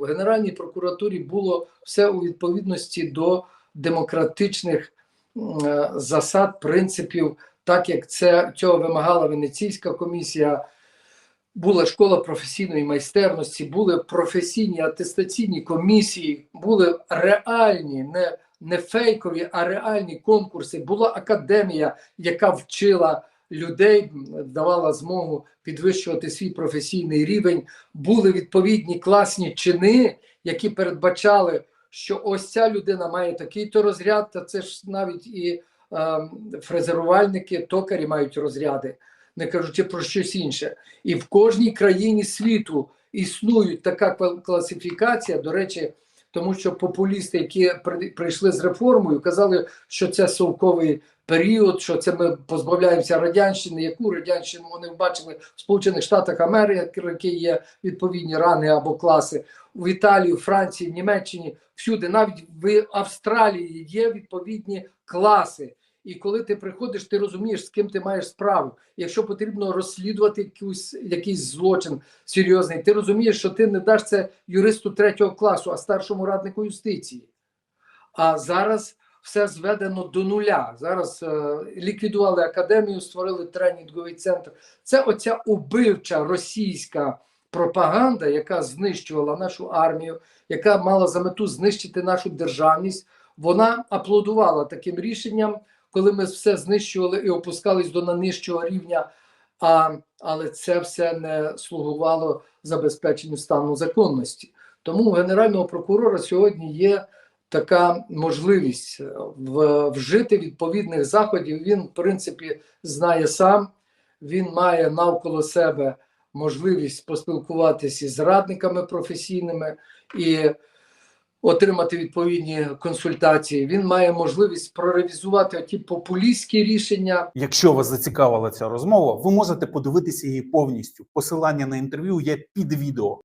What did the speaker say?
В Генеральній прокуратурі було все у відповідності до демократичних е, засад, принципів, так як це цього вимагала Венеційська комісія. Була школа професійної майстерності, були професійні атестаційні комісії, були реальні, не, не фейкові, а реальні конкурси. Була академія, яка вчила людей, давала змогу підвищувати свій професійний рівень. Були відповідні класні чини, які передбачали, що ось ця людина має такий-то розряд, та це ж навіть і е, фрезерувальники, токарі мають розряди, не кажучи про щось інше. І в кожній країні світу існує така кла- класифікація. До речі, тому що популісти, які при- прийшли з реформою, казали, що це совковий період, що це ми позбавляємося радянщини. Яку радянщину вони бачили в Сполучених Штатах Америки, є відповідні рани або класи в Італії, Франції, Німеччині, всюди, навіть в Австралії є відповідні класи. І коли ти приходиш, ти розумієш, з ким ти маєш справу. Якщо потрібно розслідувати якусь, якийсь злочин серйозний, ти розумієш, що ти не даш це юристу третього класу, а старшому раднику юстиції. А зараз все зведено до нуля. Зараз е, ліквідували академію, створили тренінговий центр. Це оця убивча російська пропаганда, яка знищувала нашу армію, яка мала за мету знищити нашу державність. Вона аплодувала таким рішенням, коли ми все знищували і опускались до найнижчого рівня. А, але це все не слугувало забезпеченню стану законності. Тому у генерального прокурора сьогодні є така можливість е, вжити відповідних заходів. Він, в принципі, знає сам, він має навколо себе можливість поспілкуватися із радниками професійними і отримати відповідні консультації. Він має можливість проревізувати ті популістські рішення, Якщо вас зацікавила ця розмова, ви можете подивитися її повністю. Посилання на інтерв'ю є під відео.